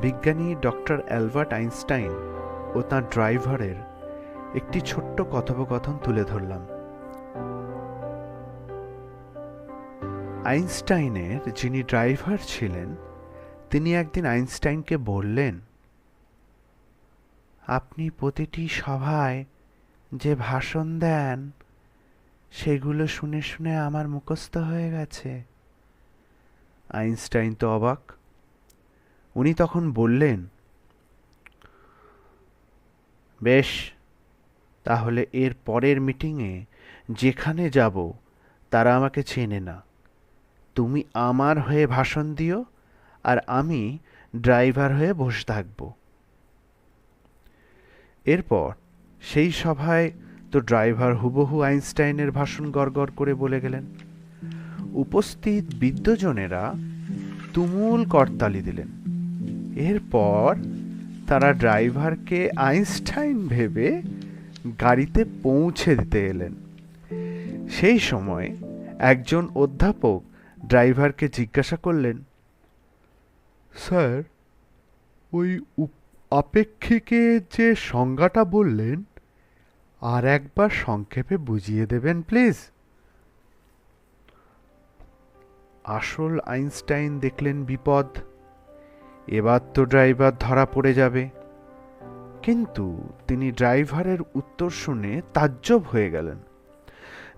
বিজ্ঞানী doctor Albert Einstein ও তাঁর ড্রাইভারের একটি ছোট্ট কথোপকথন তুলে ধরলাম। আইনস্টাইনের যিনি ড্রাইভার ছিলেন, তিনি একদিন আইনস্টাইনকে বললেন, আপনি প্রতিটি সভায় যে ভাষণ দেন, সেগুলো শুনে শুনে আমার মুখস্থ হয়ে গেছে। আইনস্টাইন তো অবাক। উনি তখন বললেন, বেশ, তাহলে এর পরের মিটিংয়ে যেখানে যাব তারা আমাকে চেনে না। তুমি আমার হয়ে ভাষণ দিও আর আমি ড্রাইভার হয়ে বসে থাকব। এরপর সেই সভায় তো ড্রাইভার হুবহু আইনস্টাইনের ভাষণ গড়গড় করে বলে গেলেন। উপস্থিত বিদ্যজনেরা তুমুল করতালি দিলেন। এরপর তারা ড্রাইভারকে আইনস্টাইন ভেবে গাড়িতে পৌঁছে দিতে এলেন। সেই সময় একজন অধ্যাপক ড্রাইভারকে জিজ্ঞাসা করলেন, স্যার, ওই আপেক্ষিকে যে সংজ্ঞাটা বললেন, আর একবার সংক্ষেপে বুঝিয়ে দেবেন প্লিজ? আসল আইনস্টাইন দেখলেন বিপদ। এবার তো ড্রাইভার ধরা পড়ে যাবে। কিন্তু তিনি ড্রাইভারের উত্তর শুনে তাজ্জব হয়ে গেলেন।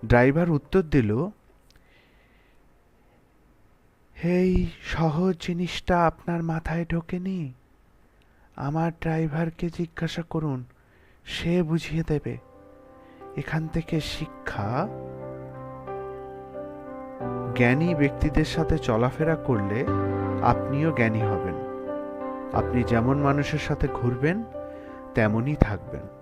ড্রাইভার উত্তর দিল এই সহজ জিনিসটা আপনার মাথায় ঢোকেনি? আমার ড্রাইভারকে জিজ্ঞাসা করুন, সে বুঝিয়ে দেবে। এখান থেকে শিক্ষা জ্ঞানী ব্যক্তিদের সাথে চলাফেরা করলে আপনিও জ্ঞানী হবেন। আপনি যেমন মানুষের সাথে ঘুরবেন তেমনই থাকবেন।